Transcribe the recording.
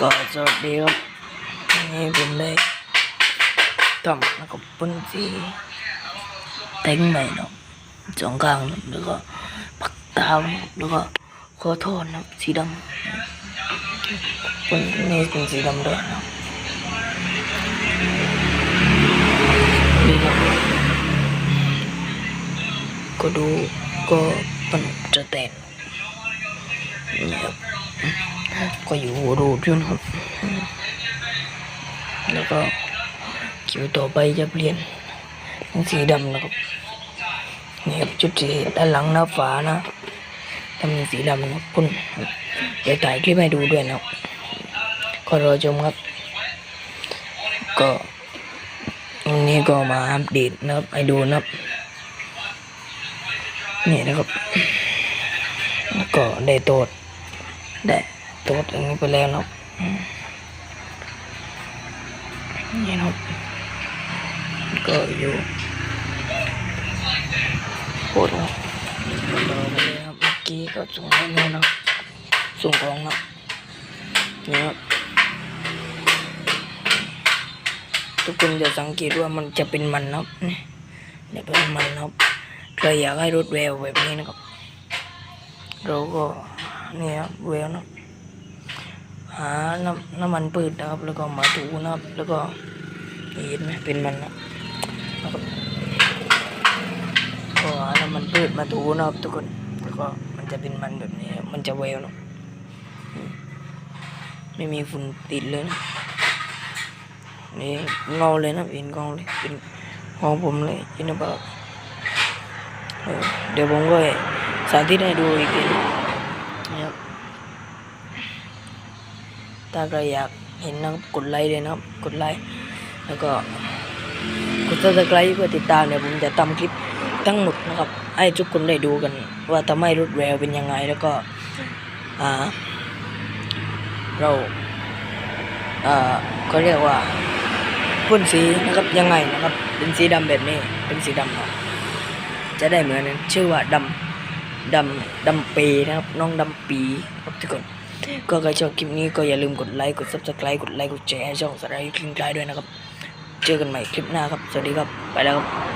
ก็สวัสดีครับนี่ผมได้ทำแล้วก็ปุ่นสีเต็งใหม่เนาะสองข้างแล้วก็ปักตามแล้วก็ขอโทษนะสีดำปุ่นนี่เป็นสีดำด้วยนะนี่ครับก็ดูก็มันจะแต่งนี่ครับ ก็อยู่รูดอยู่นะครับ แล้วก็คิวต่อไปจะเปลี่ยนเป็นสีดำนะครับนี่ครับจุดสีด้านหลังหน้าฝานะทำเป็นสีดำนะคุณเดี๋ยวถ่ายคลิปให้ดูด้วยนะครับก็รอชมครับ ก็วันนี้ก็มาอัปเดตนะครับให้ดูนะครับนี่นะครับ ก็ได้โตดได้ ตัวอย่างนี้ไปแล้วนะครับนี่นะครับก็อยู่โคตรนะครับรอไปเลยครับเมื่อกี้ก็ส่งให้แล้วนะส่งของนะนี่ครับทุกคนจะสังเกตว่ามันจะเป็นมันนะครับเนี่ยเป็นมันนะครับใครอยากให้รถแววแบบนี้นะครับเราก็เนี่ยครับแววนะ หาน้ำน้ำมันพืชนะครับ แล้วก็มาถูนะครับ แล้วก็เห็นไหมเป็นมันนะก็หาน้ำมันพืชมาถูนะครับทุกคน แล้วก็มันจะเป็นมันแบบนี้ มันจะแววเนอะไม่มีฝุ่นติดเลยนะนี่เงาเลยนะเห็นเงาเลยเป็นของผมเลยเห็นหรือเปล่าเออเดี๋ยวผมก็สาธิตให้ดูอีกทีนะครับ ถ้าใครอยากเห็นนะครับกดไลค์เลยนะครับ กดไลค์แล้วก็กดซับสไครต์เพื่อติดตามเดี๋ยวผมจะทำคลิปทั้งหมดนะครับ ให้ทุกคนได้ดูกัน ว่าทำให้รถแววเป็นยังไงแล้วก็อ่าเราอ่าเขาเรียกว่าพ่นสีนะครับยังไงนะครับ เป็นสีดำแบบนี้เป็นสีดำนะจะได้เหมือนนั้นชื่อว่าดำดำดำปีนะครับ น้องดำปีครับทุกคน ก็ใครชอบคลิปนี้ก็อย่าลืมกดไลค์กด subscribe กดไลค์กดแชร์ให้ช่องสาระยุคลิงกลายด้วยนะครับ เจอกันใหม่คลิปหน้าครับ สวัสดีครับ ไปแล้วครับ